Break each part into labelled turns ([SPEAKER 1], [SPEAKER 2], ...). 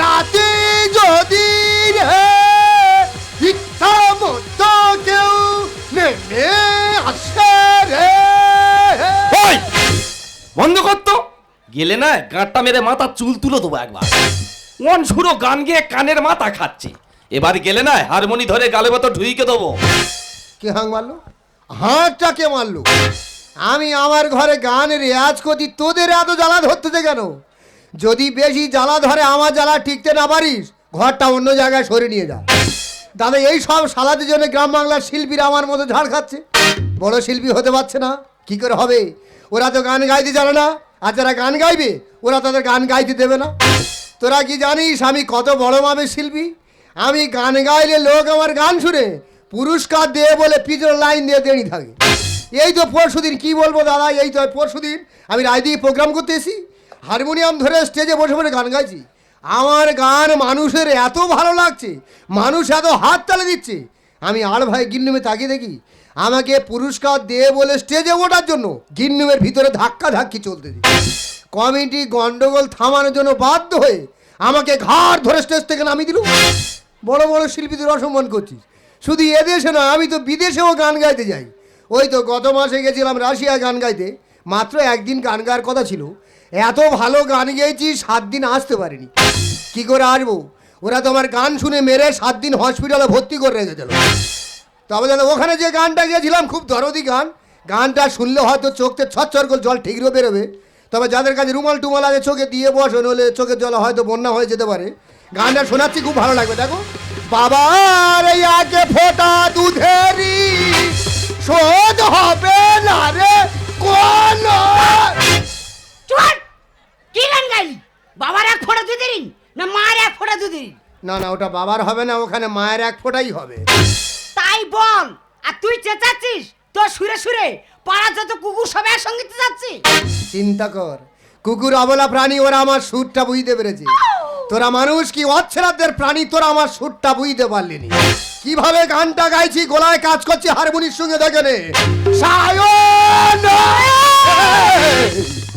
[SPEAKER 1] রাতে যদি ইচ্ছা মতো কেউ নেমে আসে রে।
[SPEAKER 2] ওই বন্ধ করতো গেলে না গাঁটটা মেরে মাথা চুল তুলে দেবো একবার। মন সুরো গান গেয়ে কানের মাথা খাচ্ছে। এবার গেলে না হারমোনি ধরে গালে মতো ঢুইকে দেবো।
[SPEAKER 1] কে হাং মারলো? হাঁকটা কে মারলো? আমি আমার ঘরে গান রেয়াজ করছি তোদের এত জ্বালা ধরতেছে কেন? যদি বেশি জ্বালা ধরে, আমার জ্বালা টিকতে না পারিস, ঘরটা অন্য জায়গায় সরে নিয়ে যা। দাদা এই সব সালাদের জন্য গ্রাম বাংলার শিল্পীরা আমার মতো ঝাড় খাচ্ছে। বড় শিল্পী হতে পারছে না। কি করে হবে? ওরা তো গান গাইতে জানে না। আর যারা গান গাইবে, ওরা তাদের গান গাইতে দেবে না। তোরা কি জানিস আমি কত বড় মাপের শিল্পী? আমি গান গাইলে লোক আমার গান শুনে পুরস্কার দেবে বলে পিছনে লাইন দিয়ে দেরি থাকে। এই তো পরশুদিন, কি বলব দাদা? এই তো পরশুদিন আমি রায়দিকে প্রোগ্রাম করতে এসি হারমোনিয়াম ধরে স্টেজে বসে বসে গান গাইছি। আমার গান মানুষের এত ভালো লাগছে, মানুষ এত হাত তালে দিচ্ছে। আমি আর ভাই গিন্নুমে তাকিয়ে দেখি, আমাকে পুরস্কার দিয়ে বলে স্টেজে ওঠার জন্য গিন্নুমের ভিতরে ধাক্কা ধাক্কি চলতে কমিটি গন্ডগোল থামানোর জন্য বাধ্য হয়ে আমাকে ঘাড় ধরে স্টেজ থেকে নামিয়ে দিল। বড় বড় শিল্পীদের অসম্মান করছিস। শুধু এদেশে না আমি তো বিদেশেও গান গাইতে যাই। ওই তো গত মাসে গেছিলাম রাশিয়া গান গাইতে। মাত্র একদিন গান গাওয়ার কথা ছিল। এত ভালো গান গেয়েছি, সাত দিন আসতে পারিনি। কি করে আসব? ওরা তো আমার গান শুনে মেরে সাত দিন হসপিটালে ভর্তি করে রেখেছিল। তবে দাদা ওখানে যে গানটা গেছিলাম খুব দরদি গান। গানটা শুনলে হয়তো চোখতে ছচ্ছর করে জল ঠিকরে বেরোবে। তবে যাদের কাছে রুমাল টুমাল আছে, চোখে দিয়ে বসো নলে চোখের জল হয়তো বন্যা হয়ে যেতে পারে। গানটা শোনাচ্ছি, খুব ভালো লাগবে, দেখো। বাবার ফোটা দুধেরি শোধ হবে না রে।
[SPEAKER 3] বাবার এক ফোঁটা দুধের ঋণ না মায়ের এক ফোঁটা দুধের ঋণ?
[SPEAKER 1] না না ওটা বাবার হবে না ওখানে মায়ের এক ফোঁটাই হবে।
[SPEAKER 3] তাই বল আর তুই চেঁচাচ্ছিস? তোর সুরে সুরে পাড়া যত কুকুর সব একসঙ্গে চেঁচাচ্ছি
[SPEAKER 1] চিন্তা কর কুকুর অবলা প্রাণী ওরা আমার সুরটা বুঝতে পেরেছে। তোরা মানুষ কি অচ্ছেরাদের প্রাণী তোরা আমার সুরটা বুঝতে পারলিনি। কীভাবে গানটা গাইছি গোলায় কাজ করছি হারমোনির সঙ্গে দেখে নে!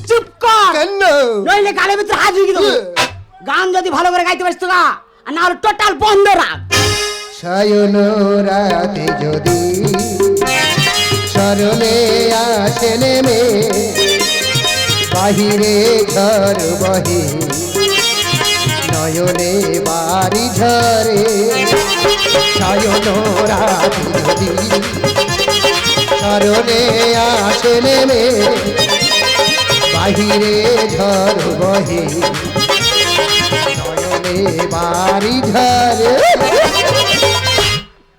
[SPEAKER 3] চুপ কর? নইলে ভিতরে হাত ঢুকিয়ে দেবো। গান যদি ভালো করে গাইতে পারিস তো গা আর না হলে টোটাল বন্ধ রাখ।
[SPEAKER 1] সায়ন রাতে যদি সরলে আসে নেমে বাহিরে ঝড় বহে, নয়নে বাড়ি ঝরে। সায়ন রাতে যদি সরলে আসে নেমে বাহিরে ঝড় বহে নয়নে বাড়ি ঝরে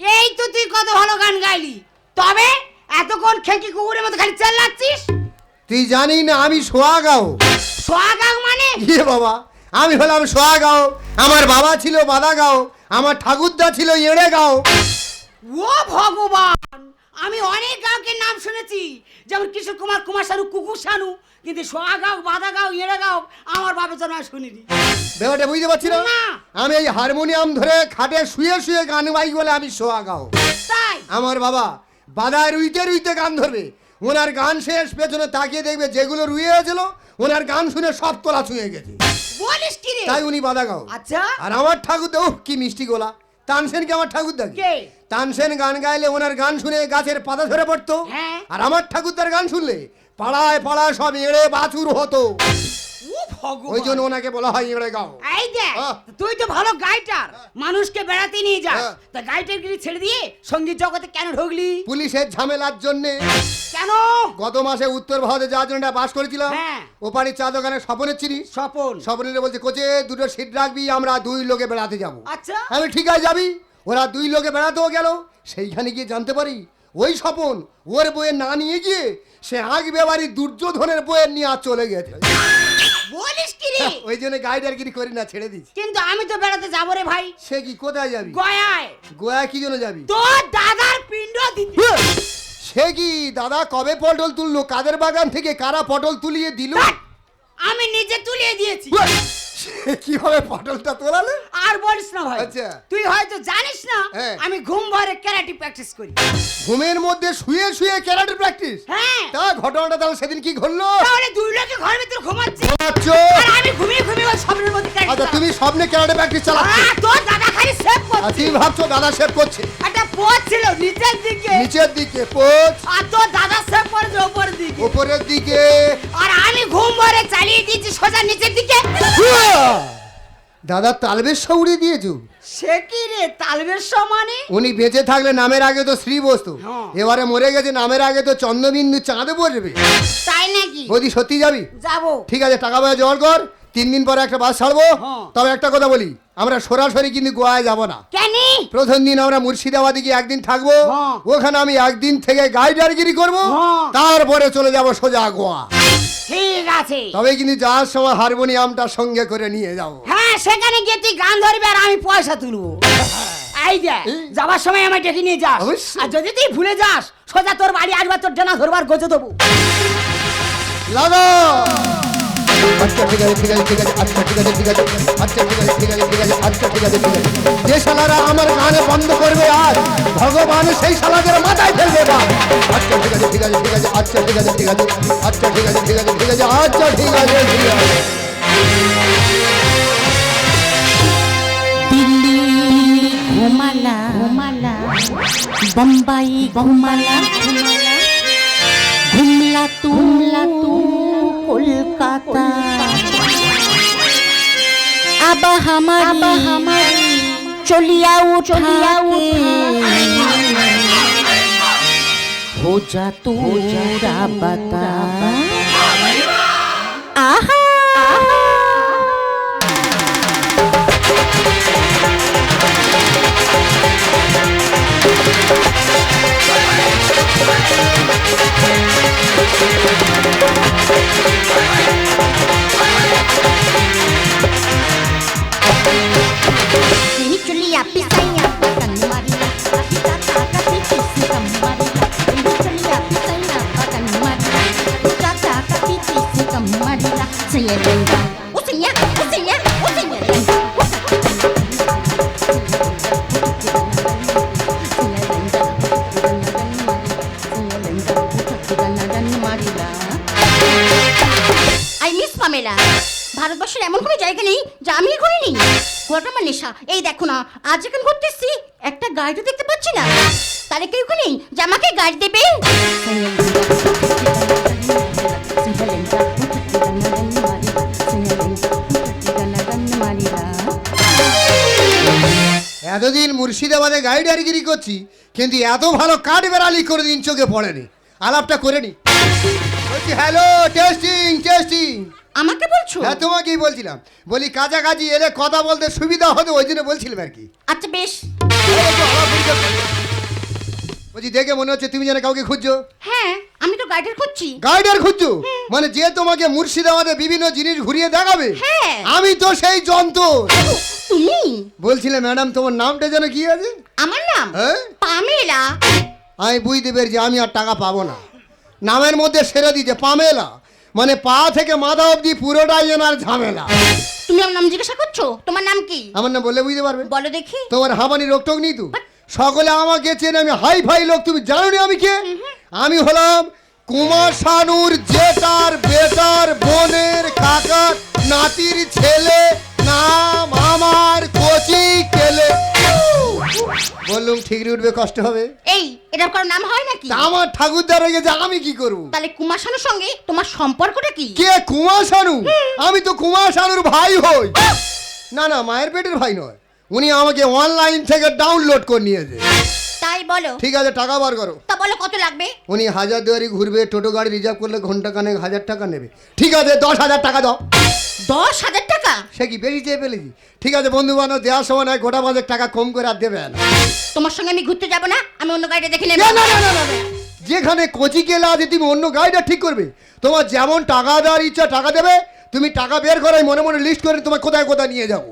[SPEAKER 3] এই তো তুই কত ভালো গান গাইলি। তবে এতক্ষণ খেকি কুকুরের মতো খালি চাল্লাচ্ছিস?
[SPEAKER 1] তুই জানি না আমি সোয়াগাও
[SPEAKER 3] সোহাগাং মানে?
[SPEAKER 1] ইয়ে বাবা আমি হলাম সোয়াগাও আমার বাবা ছিল বাদাগাঁও আমার ঠাকুরদা ছিল এড়েগাঁও।
[SPEAKER 3] ও ভগবান আমি অনেক গাঁওকে নাম শুনেছি যেমন কিশোর কুমার কুমার শানু কুকুর শানু কিন্তু সোহাগাঁও বাদাগাঁও এড়েগাঁও আমার বাবার জন্য আমি শুনিনি।
[SPEAKER 1] ব্যাপারটা বুঝতে পারছি না?
[SPEAKER 3] না।
[SPEAKER 1] আমি এই হারমোনিয়াম ধরে খাটে শুয়ে শুয়ে গান গাই বলে আমি সোয়াগাও
[SPEAKER 3] তাই?
[SPEAKER 1] আমার বাবা বাদায় রুইতে রুইতে গান ধরবে। ওনার গান শেষ পেছনে তাকিয়ে দেখবে যেগুলো রুয়ে হয়েছিল ওনার গান শুনে সব তোলা ছুঁয়ে গেছে।
[SPEAKER 3] বলিস কি রে?
[SPEAKER 1] তাই উনি বাধা গাও।
[SPEAKER 3] আচ্ছা।
[SPEAKER 1] আর আমার ঠাকুর উহ কি মিষ্টি গোলা। তানসেন কি আমার ঠাকুর
[SPEAKER 3] কে?
[SPEAKER 1] তানসেন গান গাইলে ওনার গান শুনে গাছের পাতা ধরে পড়তো।
[SPEAKER 3] হ্যাঁ।
[SPEAKER 1] আর আমার ঠাকুরদার গান শুনলে পাড়ায় পাড়ায় সব এড়ে বাছুর হতো। ওই জন্য ওনাকে বলা হয় এড়ে গাও।
[SPEAKER 3] এই দেখ
[SPEAKER 1] হ্যাঁ।
[SPEAKER 3] তুই তো ভালো গাইটার। মানুষকে বেড়াতে নিয়ে যাস
[SPEAKER 1] হ্যাঁ।
[SPEAKER 3] তা গাইটার গিরি ছেড়ে দিয়ে সংগীত জগতে কেন ঢুকলি?
[SPEAKER 1] পুলিশের ঝামেলার জন্য।
[SPEAKER 3] কেন?
[SPEAKER 1] গত মাসে উত্তর ভারতে যাওয়ার জন্য বাস করেছিলাম।
[SPEAKER 3] হ্যাঁ।
[SPEAKER 1] ওপারে চা দোকানে স্বপনের চিনিস
[SPEAKER 3] স্বপন।
[SPEAKER 1] স্বপনের বলছে কোচে দুটো সিট রাখবি আমরা দুই লোকে বেড়াতে যাব।
[SPEAKER 3] আচ্ছা।
[SPEAKER 1] আমি ঠিক আছে যাবি। ওরা দুই লোকে বেড়াতেও গেল। সেইখানে গিয়ে জানতে পারি ওই স্বপন ওর বইয়ের না নিয়ে গিয়ে সে আগবে বাড়ি দুর্যোধনের বইয়ের নিয়ে আর চলে গেছে।
[SPEAKER 3] বলিস কি রে?
[SPEAKER 1] ওই জন্য গাইডারগিরি করি না ছেড়ে দিস।
[SPEAKER 3] কিন্তু আমি তো বেড়াতে যাব রে ভাই।
[SPEAKER 1] সে কি কোথায় যাবি?
[SPEAKER 3] গয়ায়।
[SPEAKER 1] গোয়া কি জন্য যাবি?
[SPEAKER 3] তোর দাদার পিণ্ড দিতে
[SPEAKER 1] সে কি দাদা কবে পটল তুললো? কাদের বাগান থেকে কারা পটল তুলিয়ে দিল?
[SPEAKER 3] আমি নিজে তুলিয়ে দিয়েছি।
[SPEAKER 1] সে কীভাবে পটলটা তোলালে?
[SPEAKER 3] আর বলিস না ভাই।
[SPEAKER 1] আচ্ছা।
[SPEAKER 3] তুই হয়তো জানিস না
[SPEAKER 1] হ্যাঁ।
[SPEAKER 3] আমি ঘুম ভরে ক্যারাটি প্র্যাকটিস করি।
[SPEAKER 1] ঘুমের মধ্যে শুয়ে শুয়ে ক্যারাটে প্র্যাকটিস?
[SPEAKER 3] হ্যাঁ।
[SPEAKER 1] তা ঘটনাটা তাহলে সেদিন কি ঘটলো?
[SPEAKER 3] তাহলে দুই লোকে ঘরের ভিতরে ঘুমাচ্ছে।
[SPEAKER 1] ঘুমাচ্ছ?
[SPEAKER 3] আর আমি ঘুমিয়ে ঘুমিয়ে ওই স্বপ্নের মধ্যে
[SPEAKER 1] আচ্ছা
[SPEAKER 3] ক্যারাটি
[SPEAKER 1] তুমি স্বপ্নে ক্যারাটে প্র্যাকটিস চালাচ্ছ।
[SPEAKER 3] তোর দাদা খালি সেভ
[SPEAKER 1] আর
[SPEAKER 3] করছে
[SPEAKER 1] তুমি ভাবছ দাদা সেভ করছে।
[SPEAKER 3] একটা পোচ ছিল নিচের দিকে।
[SPEAKER 1] নিচের দিকে পোচ।
[SPEAKER 3] আর তোর দাদা সেভ দিকে
[SPEAKER 1] উপরের দিকে।
[SPEAKER 3] আর আমি ঘুম ভরে চালিয়ে দিয়েছি সোজা নিচের দিকে।
[SPEAKER 1] দাদা তালবেশ উড়িয়ে দিয়েছ?
[SPEAKER 3] সে কি রে তালবেশ সমানে
[SPEAKER 1] উনি বেঁচে থাকলে নামের আগে তো শ্রী বস্তু
[SPEAKER 3] হ্যাঁ।
[SPEAKER 1] এবারে মরে গেছে নামের আগে তো চন্দ্রবিন্দু চাঁদে পড়বে
[SPEAKER 3] তাই নাকি?
[SPEAKER 1] বৌদি সত্যি যাবি?
[SPEAKER 3] যাব।
[SPEAKER 1] ঠিক আছে টাকা পয়সা জোগাড় কর। তিন দিন পরে একটা বাস ছাড়বো
[SPEAKER 3] হ্যাঁ।
[SPEAKER 1] তবে একটা কথা বলি আমরা সরাসরি কিন্তু গোয়ায় যাব না।
[SPEAKER 3] কেন?
[SPEAKER 1] প্রথম দিন আমরা মুর্শিদাবাদে গিয়ে একদিন থাকব
[SPEAKER 3] হ্যাঁ।
[SPEAKER 1] ওখানে আমি একদিন থেকে গাইডারগিরি করব
[SPEAKER 3] হ্যাঁ।
[SPEAKER 1] তারপরে চলে যাব সোজা গোয়া।
[SPEAKER 3] ঠিক আছে।
[SPEAKER 1] তবে কিন্তু যাওয়ার সময় হারমোনিয়ামটা সঙ্গে করে নিয়ে যাব।
[SPEAKER 3] হ্যাঁ সেখানে গিয়ে তুই গান ধরবি আর আমি পয়সা তুলবো। এই যে যাবার সময় আমায় ডেকে নিয়ে যাস। আর যদি তুই ভুলে যাস সোজা তোর বাড়ি আসবার তোর ডানা ধরবার গজে দেবো।
[SPEAKER 1] লাগো আচ্ছা ঠিক আছে ঠিক আছে ঠিক আচ্ছা ঠিক আছে ঠিক আচ্ছা ঠিক আছে ঠিক আছে ঠিক আচ্ছা যে শালারা আমার গানে বন্ধ করবে আজ ভগবান সেই শালাদের মাথায় ফেলবে আচ্ছা ঠিক আছে ঠিক আছে ঠিক আছে আচ্ছা ঠিক আছে ঠিক আছে আচ্ছা ঠিক আছে ঠিক আছে ঠিক আছে আচ্ছা ঠিক আছে ঠিক আছে
[SPEAKER 4] ঘুমালা ঘুমালা বম্বাই ঘুমালা ঘুমালা তুমলা তু কলকাতা আবা হামারি আবা হামারি চলিয়া চলিয়া हो जा तू बता আই মিস পামেলা ভারতবর্ষের এমন কোনো জায়গা নেই যা আমি ঘোরাটা আমার নেশা এই দেখো না আজ যখন ঘুরতেছি একটা গাড়িও দেখতে পাচ্ছি না। তাহলে কেউ কেউ নেই যে আমাকে গাড়ি দেবে?
[SPEAKER 1] এতদিন মুর্শিদাবাদে গাইডারগিরি করছি কিন্তু এত ভালো কাঠ বেড়ালি করে দিন চোখে পড়েনি। আলাপটা করে নি। বলছি হ্যালো টেস্টিং টেস্টিং
[SPEAKER 4] আমাকে বলছো?
[SPEAKER 1] হ্যাঁ তোমাকেই বলছিলাম। বলি কাছাকাছি এলে কথা বলতে সুবিধা হতো ওই জন্য বলছিলাম আর কি।
[SPEAKER 4] আচ্ছা বেশ।
[SPEAKER 1] বলছি দেখে মনে হচ্ছে তুমি যেন কাউকে খুঁজছো।
[SPEAKER 4] হ্যাঁ আমি তো গাড়ির খুঁজছি।
[SPEAKER 1] গাইডার খুঁজছো? মানে যে তোমাকে মুর্শিদাবাদে বিভিন্ন জিনিস ঘুরিয়ে দেখাবে
[SPEAKER 4] হ্যাঁ।
[SPEAKER 1] আমি তো সেই যন্ত্র।
[SPEAKER 4] তুমি?
[SPEAKER 1] বলছিলে ম্যাডাম তোমার নামটা যেন কি আছে?
[SPEAKER 4] আমার নাম?
[SPEAKER 1] হ্যাঁ?
[SPEAKER 4] পামেলা।
[SPEAKER 1] আমি বুঝতে পেরেছি আমি আর টাকা পাবো না। নামের মধ্যে সেরে দিয়েছে পামেলা। মানে পা থেকে মাথা অবধি পুরোটাই এনার ঝামেলা।
[SPEAKER 4] তুমি আমার নাম জিজ্ঞাসা করছ? তোমার নাম কি?
[SPEAKER 1] আমার নাম বললে বুঝতে পারবে।
[SPEAKER 4] বলো দেখি।
[SPEAKER 1] তোমার হাবানি রোগ টোক নেই তো? সকলে আমাকে চেনে আমি হাই ফাই লোক তুমি জানো নি আমি কে? আমি হলাম কুমার শানুর জেটার বেটার বোনের কাকার নাতির ছেলে নাম আমার কচি কেলে। বললুম ঠিক উঠবে কষ্ট হবে।
[SPEAKER 4] এই এটা কারও নাম হয় নাকি?
[SPEAKER 1] তা আমার ঠাকুরদার হয়ে গেছে আমি কি করব?
[SPEAKER 4] তাহলে কুমার শানুর সঙ্গে তোমার সম্পর্কটা কি?
[SPEAKER 1] কে কুমার শানু আমি তো কুমার শানুর ভাই হই। না না মায়ের পেটের ভাই নয়। উনি আমাকে অনলাইন থেকে ডাউনলোড করে নিয়েছে।
[SPEAKER 4] তাই বলো।
[SPEAKER 1] ঠিক আছে টাকা বার করো।
[SPEAKER 4] তা বলো কত লাগবে?
[SPEAKER 1] উনি হাজার দুয়ারি ঘুরবে টোটো গাড়ি রিজার্ভ করলে ঘণ্টা কানে হাজার টাকা নেবে। ঠিক আছে দশ হাজার টাকা দাও।
[SPEAKER 4] দশ হাজার টাকা?
[SPEAKER 1] সে কি ফেলেছি ঠিক আছে বন্ধু বান্ধব দেওয়ার সময় নয় গোটা বাজার টাকা কম করে আর দেবে না।
[SPEAKER 4] তোমার সঙ্গে আমি ঘুরতে যাব না আমি অন্য গাড়িটা দেখে নেব।
[SPEAKER 1] না, না, না, না, না, না। যেখানে কোচি গেলে আছে তুমি অন্য গাড়িটা ঠিক করবে। তোমার যেমন টাকা দেওয়ার ইচ্ছা টাকা দেবে তুমি টাকা বের করে মনে মনে লিস্ট করে তোমার কোথায় কোথায় নিয়ে যাব।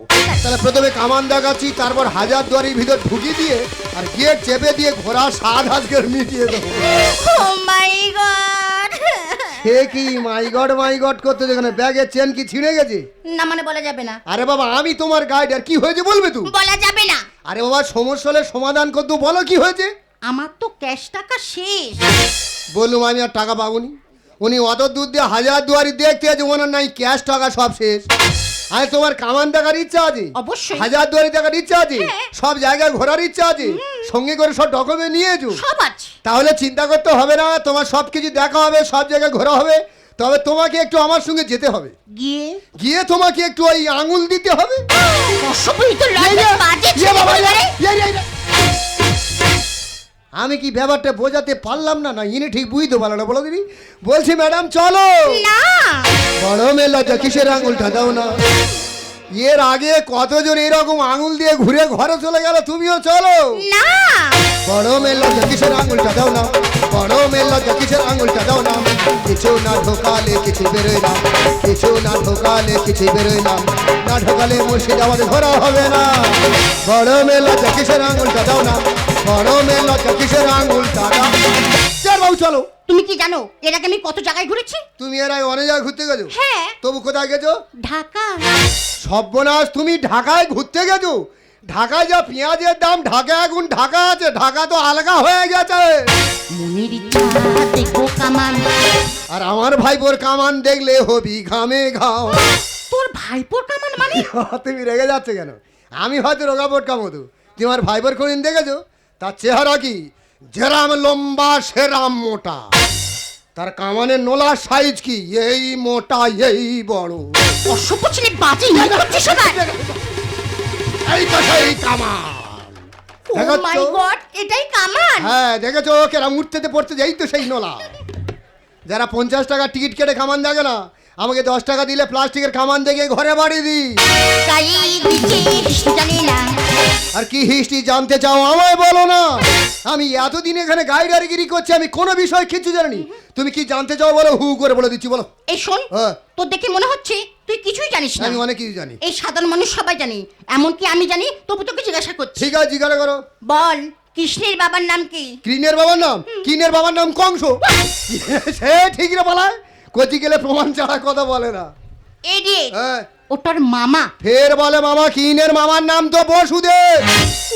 [SPEAKER 1] তাহলে প্রথমে কামান দেখাচ্ছি তারপর হাজার দুয়ারির ভিতর ঢুকিয়ে দিয়ে আর গিয়ে চেপে দিয়ে ঘোড়া সাত হাজকে মিটিয়ে দেবো।
[SPEAKER 4] গড
[SPEAKER 1] সে কি মাইগড মাই গড করতে যেখানে ব্যাগের চেন কি ছিঁড়ে গেছে?
[SPEAKER 4] না মানে বলা যাবে না।
[SPEAKER 1] আরে বাবা আমি তোমার গাইড আর কি হয়েছে বলবে তুমি?
[SPEAKER 4] বলা যাবে না।
[SPEAKER 1] আরে বাবা সমস্যা হলে সমাধান করতো বলো কি হয়েছে?
[SPEAKER 4] আমার তো ক্যাশ টাকা শেষ।
[SPEAKER 1] বললুম আমি আর টাকা পাবনি উনি অত দূর দিয়ে হাজার দুয়ারি দেখতে আছে ওনার নাই ক্যাশ টাকা সব শেষ। আরে তোমার কামান দেখার ইচ্ছা আছে?
[SPEAKER 4] অবশ্যই।
[SPEAKER 1] হাজার দুয়ারি দেখার ইচ্ছা আছে?
[SPEAKER 4] হ্যাঁ।
[SPEAKER 1] সব জায়গায় ঘোরার ইচ্ছা আছে? সঙ্গে করে সব ডকুমেন্ট নিয়ে যু
[SPEAKER 4] সব আছে।
[SPEAKER 1] তাহলে চিন্তা করতে হবে না তোমার সব কিছু দেখা হবে সব জায়গায় ঘোরা হবে। তবে তোমাকে একটু আমার সঙ্গে যেতে হবে।
[SPEAKER 4] গিয়ে?
[SPEAKER 1] গিয়ে তোমাকে একটু ওই আঙুল দিতে হবে।
[SPEAKER 4] লজ্জা
[SPEAKER 1] যে,
[SPEAKER 4] বাজে ছেলে বলে রে।
[SPEAKER 1] আমি কি ব্যাপারটা বোঝাতে পারলাম না? না ইনি ঠিক বুঝতে পারল না বলো দিদি। বলছি ম্যাডাম চলো।
[SPEAKER 4] না।
[SPEAKER 1] বড় মেলা যা কিসের আঙুলটা দাও না। এর আগে কতজন এরকম আঙুল দিয়ে ঘুরে ঘরে চলে গেল তুমিও চলো।
[SPEAKER 4] না।
[SPEAKER 1] বড় মেলা যা কিসের আঙুলটা দাও না? বড় মেলা যা কিসের আঙুলটা দাও না? কিছু না ঢোকালে কিছু বেরোয় না। কিছু না ঢোকালে কিছু বেরোয় না। না ঢোকালে মুর্শিদাবাদ ঘোরা হবে না। বড় মেলা যা কিসের আঙুলটা দাও না? মেলা যা কিসের আঙুলটা দাও চল বাবু চলো।
[SPEAKER 4] তুমি কি জানো এর আগে আমি কত জায়গায় ঘুরেছি?
[SPEAKER 1] তুমি এর আগে অনেক জায়গায় ঘুরতে গেছো?
[SPEAKER 4] হ্যাঁ।
[SPEAKER 1] তবু কোথায় গেছো?
[SPEAKER 4] ঢাকা।
[SPEAKER 1] সর্বনাশ তুমি ঢাকায় ঘুরতে গেছো? ঢাকায় যা পেঁয়াজের দাম ঢাকা এখন ঢাকা আছে ঢাকা তো আলগা হয়ে গেছে।
[SPEAKER 4] মনের ইচ্ছা দেখব কামান।
[SPEAKER 1] আর আমার ভাইপোর কামান দেখলে হবি ঘামে ঘাও
[SPEAKER 4] তোর ভাইপোর কামান মানে?
[SPEAKER 1] তুমি রেগে যাচ্ছে কেন? আমি হয়তো রোগাপট কামতো তোমার ভাইপোর কোনদিন দেখেছ? তার চেহারা কি? যেরাম লম্বা সেরাম মোটা। তার কামানের নোলার সাইজ কি? এই মোটা এই বড়।
[SPEAKER 4] অসভ্য ছেলে বাজে
[SPEAKER 1] এই তো সেই কামান।
[SPEAKER 4] ও মাই গড এটাই কামান।
[SPEAKER 1] হ্যাঁ দেখেছ? কেরাম উঠতে পড়তে যাই তো সেই নোলা। যারা পঞ্চাশ টাকা টিকিট কেটে কামান দেখে না আমাকে দশ টাকা দিলে প্লাস্টিকের খামান দেখে ঘরে বাড়ি
[SPEAKER 4] না
[SPEAKER 1] আর কি হিস্ট্রি জানতে চাও আমায় বলো না। আমি এতদিন এখানে গাইডারিগিরি করছি আমি কোনো বিষয় কিচ্ছু জানি তুমি কি জানতে চাও বলো হু করে বলে দিচ্ছি বলো।
[SPEAKER 4] এই শোন
[SPEAKER 1] হ্যাঁ।
[SPEAKER 4] তোর দেখে মনে হচ্ছে তুই কিছুই জানিস না।
[SPEAKER 1] আমি অনেক কিছু জানি।
[SPEAKER 4] এই সাধারণ মানুষ সবাই জানি এমনকি আমি জানি তবু তোকে জিজ্ঞাসা করছি।
[SPEAKER 1] ঠিক আছে জিজ্ঞাসা করো।
[SPEAKER 4] বল কৃষ্ণের বাবার নাম কি?
[SPEAKER 1] ক্রিনের বাবার নাম? কিনের বাবার নাম কংস? সে ঠিক রে বলায় কচি গেলে প্রমাণ ছাড়া কথা বলে না।
[SPEAKER 4] এডিয়েট
[SPEAKER 1] হ্যাঁ।
[SPEAKER 4] ওটার মামা।
[SPEAKER 1] ফের বলে মামা কিনের মামার নাম তো বসুদেব।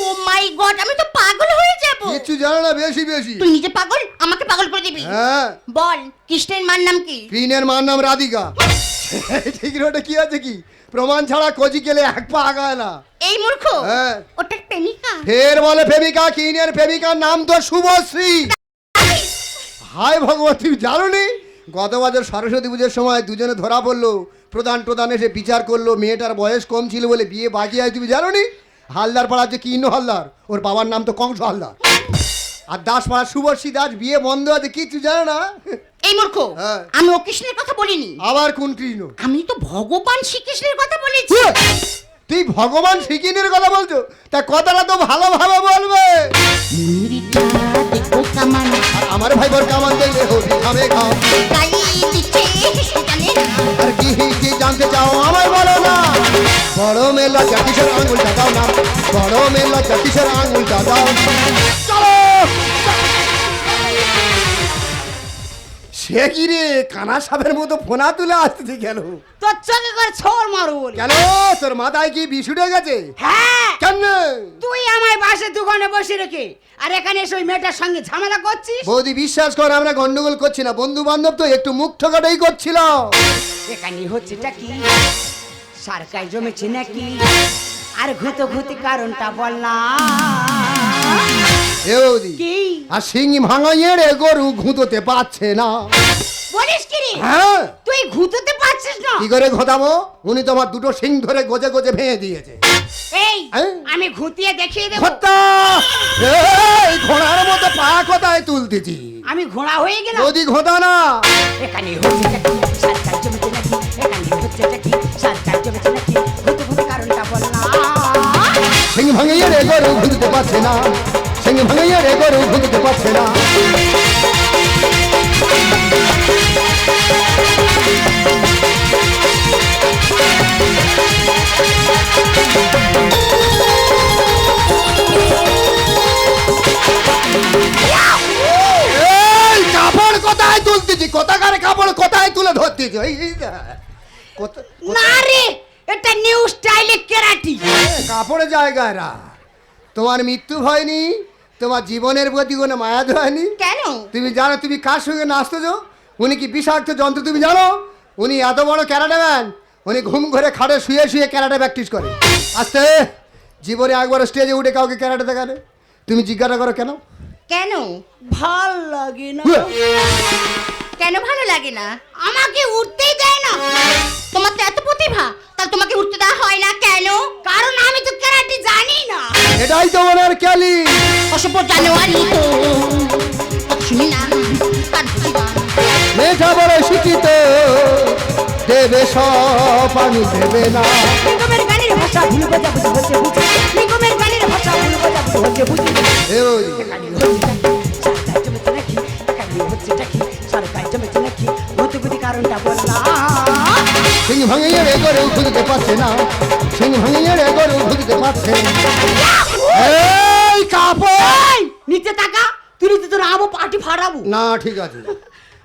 [SPEAKER 4] ও মাই গড আমি তো পাগল হয়ে যাব।
[SPEAKER 1] কিচ্ছু জানে না বেশি বেশি।
[SPEAKER 4] তুই নিজে পাগল আমাকে পাগল করে দিবি।
[SPEAKER 1] হ্যাঁ।
[SPEAKER 4] বল কৃষ্ণের মার নাম কি?
[SPEAKER 1] ক্রিনের মার নাম রাধিকা। ঠিক রে ওটা কি আছে কি? প্রমাণ ছাড়া কচি গেলে এক পা আগায় না।
[SPEAKER 4] এই মূর্খ?
[SPEAKER 1] হ্যাঁ।
[SPEAKER 4] ওটার প্রেমিকা।
[SPEAKER 1] ফের বলে প্রেমিকা কিনের প্রেমিকার নাম তো শুভশ্রী। হায় ভগবান তুমি জানো নি গত বছর সরস্বতী পুজোর সময় দুজনে ধরা পড়ল। প্রধান প্রধান এসে বিচার করল মেয়েটার বয়স কম ছিল বলে বিয়ে বাকি আছে তুমি জানো নি হালদার পাড়া যে কিন্ন হালদার ওর বাবার নাম তো কংস হালদার। আর দাস পাড়া শুভশ্রী দাস বিয়ে বন্ধ আছে কিচ্ছু জানো না।
[SPEAKER 4] এই মূর্খ
[SPEAKER 1] হ্যাঁ।
[SPEAKER 4] আমি ও কৃষ্ণের কথা বলিনি।
[SPEAKER 1] আবার কোন কৃষ্ণ?
[SPEAKER 4] আমি তো ভগবান শ্রীকৃষ্ণের কথা বলেছি।
[SPEAKER 1] তুই ভগবান শ্রীকিনের কথা বলছো? তা কথাটা তো ভালোভাবে বলবে।
[SPEAKER 4] ইচ্ছা দেখব কামান
[SPEAKER 1] আর আমার ভাই বোন কামান দেখলে হবি খাবে খাও
[SPEAKER 4] গাই দিচ্ছে জানে না
[SPEAKER 1] আর কি কি জানতে চাও আমায় বলো না বড় মেলা জাতিসের আঙুলটা দাও না বড় মেলা জাতিসের আঙুলটা দাও চলো সে কি রে কানা সাপের মতো ফোনা তুলে আসতেছি কেন
[SPEAKER 3] তোর চোখে করে ছোড় মারো বলে।
[SPEAKER 1] কেন? তোর মাথায় কি বিষ উঠে গেছে?
[SPEAKER 3] হ্যাঁ।
[SPEAKER 1] কেন?
[SPEAKER 3] তুই আমায় বাসে দোকানে বসে রেখে আর এখানে এসে ওই মেয়েটার সঙ্গে ঝামেলা করছিস?
[SPEAKER 1] বৌদি বিশ্বাস কর আমরা গন্ডগোল করছি না। বন্ধু বান্ধব তো একটু মুখ ঠোকাটাই করছিল।
[SPEAKER 3] এখানে হচ্ছেটা কি? সরকার জমেছে নাকি? আর ঘুতো ঘুতি কারণটা বল না।
[SPEAKER 1] এ বৌদি
[SPEAKER 3] কি?
[SPEAKER 1] আর শিঙি ভাঙাইয়ে রে গরু ঘুঁতোতে পারছে না।
[SPEAKER 3] বলিস কি রে?
[SPEAKER 1] হ্যাঁ।
[SPEAKER 3] তুই ঘুতোতে পারছিস না?
[SPEAKER 1] কি করে ঘটাবো উনি তোমার দুটো শিং ধরে গজে গজে ভেঙে দিয়েছে।
[SPEAKER 3] এই
[SPEAKER 1] হ্যাঁ?
[SPEAKER 3] আমি ঘুতিয়ে দেখিয়ে দেবো।
[SPEAKER 1] ঘটা এই ঘোড়ার মতো পা কোথায় তুলতেছি?
[SPEAKER 3] আমি ঘোড়া হয়ে গেলাম।
[SPEAKER 1] যদি ঘটা না।
[SPEAKER 3] এখানে জমেছে নাকি এখানে হচ্ছেটা কি সরকার জমেছে নাকি ঘুতো ঘুতি কারণটা বল না।
[SPEAKER 1] শিং ভাঙিয়ে রে গরু ঘুঁততে পারছে না। ভাঙিয়ে রে গরু ঘুঁততে পারছে না। কাপড় কোথায় তুলতেছি? কোথাকার কাপড় কোথায় দেখ। কত
[SPEAKER 3] না রে এটা নিউ স্টাইলে কেরাটি।
[SPEAKER 1] কাপড়ের জায়গায় রা। তোমার মৃত্যু হয়নি তোমার জীবনের প্রতি কোনো মায়া দেয়নি
[SPEAKER 4] কেন?
[SPEAKER 1] তুমি জানো তুমি কার সঙ্গে নাচতেছো? উনি কি বিষাক্ত যন্ত্র তুমি জানো? উনি এত বড় ক্যারাটাম্যান উনি ঘুম ঘরে খাটে শুয়ে শুয়ে ক্যারাটা প্র্যাকটিস করে। আস্তে জীবনে একবার স্টেজে উঠে কাউকে ক্যারাটা দেখালে। তুমি জিজ্ঞাসা করো কেন?
[SPEAKER 4] কেন?
[SPEAKER 3] ভালো লাগে না।
[SPEAKER 4] কেন ভালো লাগে না?
[SPEAKER 3] আমাকে উঠতেই দেয় না।
[SPEAKER 4] তোমার তো এত প্রতিভা তাহলে তোমাকে উঠতে দেওয়া হয় না কেন?
[SPEAKER 3] কারণ আমি তো কেরাটি জানি না।
[SPEAKER 1] এটাই তো ওনার ক্যালি
[SPEAKER 4] অসভ্য জানোয়ারি তো। শুনি না
[SPEAKER 1] মেঠা বড় শিক্ষিত দেবে সব আমি দেবে না।
[SPEAKER 3] নিগমের গানের ভাষা ভুল বোঝা বুঝি বুঝি। নিগমের গানের ভাষা ভুল বোঝা। বুঝি বুঝি কারণটা বললাম
[SPEAKER 1] সিং ভাঙিয়ে রে গরু খুঁজতে পারছে না। সিং ভাঙিয়ে রে গরু খুঁজতে পারছে। এই কাপড়!
[SPEAKER 3] নিচে টাকা তুই তো তোর আবো পার্টি ফাড়াবো।
[SPEAKER 1] না ঠিক আছে।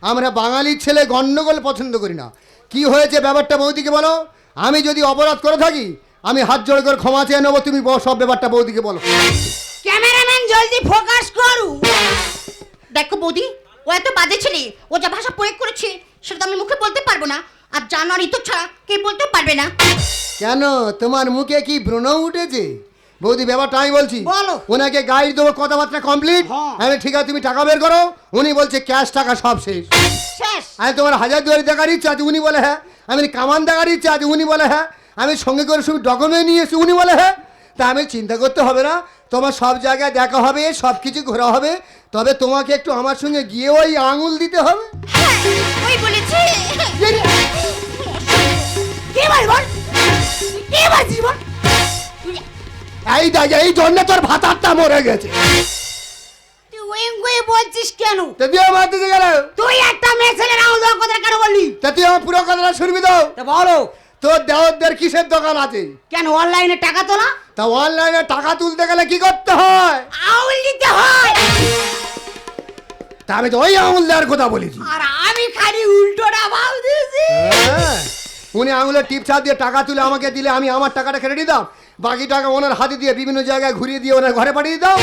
[SPEAKER 1] আমরা বাঙালির ছেলে গন্ডগোল পছন্দ করি না। কি হয়েছে ব্যাপারটা বৌদিকে বলো? আমি যদি অপরাধ করে থাকি আমি হাত জোড় করে ক্ষমা চেয়ে নেব তুমি সব ব্যাপারটা বৌদিকে বলো।
[SPEAKER 3] ক্যামেরাম্যান জলদি ফোকাস করু।
[SPEAKER 4] দেখো বৌদি ও এত বাজে ছেলে ও যা ভাষা প্রয়োগ করেছে সেটা তো আমি মুখে বলতে পারব না। আর জানোয়ারি তো ছাড়া কে বলতেও পারবে না।
[SPEAKER 1] কেন? তোমার মুখে কি ব্রণ উঠেছে? বৌদি ব্যাপারটা আমি বলছি।
[SPEAKER 3] বলো।
[SPEAKER 1] ওনাকে গাইড দেবো কথাবার্তা কমপ্লিট
[SPEAKER 3] হ্যাঁ।
[SPEAKER 1] আমি ঠিক আছে তুমি টাকা বের করো। উনি বলছে ক্যাশ টাকা সব শেষ।
[SPEAKER 3] শেষ।
[SPEAKER 1] আমি তোমার হাজার দুয়ারি দেখার ইচ্ছা আছে উনি বলে হ্যাঁ। আমি কামান দেখার ইচ্ছা আছে উনি বলে হ্যাঁ। আমি সঙ্গে করে সব ডকুমেন্ট নিয়ে এসে উনি বলে হ্যাঁ। তা আমি চিন্তা করতে হবে না। তোমার সব জায়গায় দেখা হবে সব কিছু ঘোরা হবে। তবে তোমাকে একটু আমার সঙ্গে গিয়ে ওই আঙুল দিতে হবে। দেখ এই জন্য তোর ভাতারটা মরে গেছে।
[SPEAKER 3] তুই ওই ওই বলছিস কেন?
[SPEAKER 1] তা তুই আমার দিকে গেল।
[SPEAKER 3] তুই একটা মেয়ে দেওয়ার কথা কেন বললি?
[SPEAKER 1] তা তুই আমার পুরো কথাটা শুনবি তো?
[SPEAKER 3] তা বলো।
[SPEAKER 1] তোর দেওয়ারদের কিসের দোকান আছে?
[SPEAKER 3] কেন অনলাইনে টাকা তোলা?
[SPEAKER 1] তা অনলাইনে টাকা তুলতে গেলে কি করতে হয়?
[SPEAKER 3] আউল দিতে হয়।
[SPEAKER 1] তা আমি তো ওই আঙুল দেওয়ার কথা বলেছি।
[SPEAKER 3] আর আমি খালি উল্টোটা ভাব দিয়েছি
[SPEAKER 1] হ্যাঁ। উনি আঙুলের টিপ দিয়ে টাকা তুলে আমাকে দিলে আমি আমার টাকাটা কেটে দিতাম বাকি টাকা ওনার হাতে দিয়ে বিভিন্ন জায়গায় ঘুরিয়ে দিয়ে ওনার ঘরে পাঠিয়ে দাও।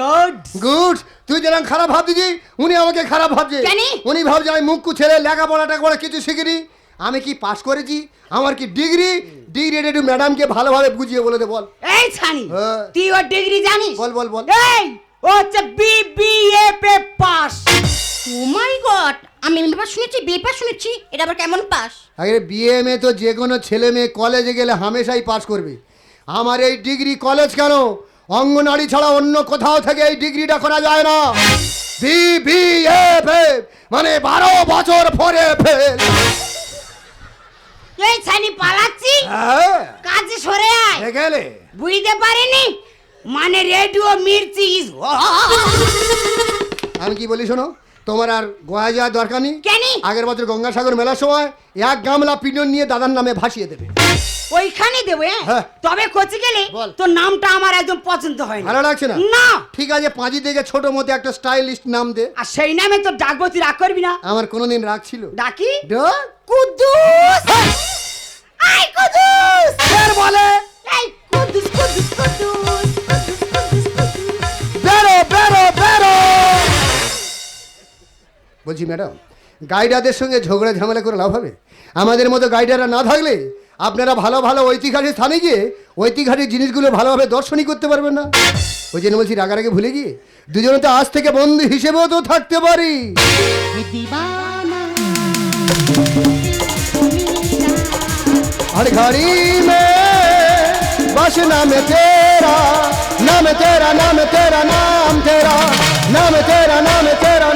[SPEAKER 3] গুড
[SPEAKER 1] গুড তুই যেরকম খারাপ ভাবছিস উনি আমাকে খারাপ ভাবছে।
[SPEAKER 3] কেন?
[SPEAKER 1] উনি ভাবছে আমি মুখ্য ছেলে লেখাপড়া টাকাপড়া কিছু শিখিনি। আমি কি পাস করেছি? আমার কি ডিগ্রি? ডিগ্রি একটু ম্যাডামকে ভালোভাবে বুঝিয়ে বলে দে বল।
[SPEAKER 3] এই ছানি
[SPEAKER 1] হ্যাঁ।
[SPEAKER 3] তুই ওর ডিগ্রি জানিস?
[SPEAKER 1] বল বল বল।
[SPEAKER 3] এই ও হচ্ছে বিবিএ পে পাস
[SPEAKER 4] ও মাই গড আমি এমনি পাস শুনেছি বিয়ে পাস শুনেছি এটা আবার কেমন পাস
[SPEAKER 1] আগে বিএমএ তো যে কোনো ছেলে মেয়ে কলেজে গেলে হামেশাই পাস করবে। আমার এই ডিগ্রি কলেজ কেন? অঙ্গনারী ছাড়া অন্য কোথাও থেকে এই ডিগ্রিটা করা যায় না। বি বি এফ মানে বারো বছর পরে ফেল
[SPEAKER 3] এই ছানি পালাচ্ছি?
[SPEAKER 1] হ্যাঁ।
[SPEAKER 3] কাজে সরে আয়।
[SPEAKER 1] গেলে?
[SPEAKER 3] বুঝতে পারিনি? মানে রেডিও মির্চি
[SPEAKER 1] আমি কি বলি শোনো তোমার আর গোয়া যাওয়ার দরকার নেই? আগের বছর গঙ্গাসাগর মেলার সময় এক গামলা পিটন নিয়ে দাদার নামে ভাসিয়ে দেবে।
[SPEAKER 3] ওইখানে দেবো হ্যাঁ?
[SPEAKER 1] হ্যাঁ।
[SPEAKER 3] তবে কোচে গেলে। তোর নামটা আমার একদম পছন্দ হয়
[SPEAKER 1] ভালো লাগছে না?
[SPEAKER 3] না।
[SPEAKER 1] ঠিক আছে পাঁজি থেকে ছোট মতো একটা স্টাইলিস্ট নাম দে।
[SPEAKER 3] আর সেই নামে তোর ডাকবো তুই রাগ করবি না।
[SPEAKER 1] আমার কোনোদিন রাগ ছিল।
[SPEAKER 3] ডাকি? কুদ্দুস! আই কুদ্দুস!
[SPEAKER 1] ফের বলে।
[SPEAKER 3] এই কুদ্দুস কুদ্দুস কুদ্দুস কুদ্দুস কুদ্দুস কুদ্দুস।
[SPEAKER 1] বেরো বেরো বেরো। বলছি ম্যাডাম গাইডারদের সঙ্গে ঝগড়া ঝামেলা করে লাভ হবে? আমাদের মতো গাইডাররা না থাকলে আপনারা ভালো ভালো ঐতিহাসিক স্থানে গিয়ে ঐতিহাসিক জিনিসগুলো ভালোভাবে দর্শনই করতে পারবেন না। ওই জন্য বলছি রাগারাগে ভুলে গিয়ে দুজনে তো আজ থেকে বন্ধু হিসেবেও তো থাকতে পারি। আর ঘড়ি মে বস নামে তেরা নাম তেরা নাম তেরা নাম তেরা নাম তেরা নাম তেরা।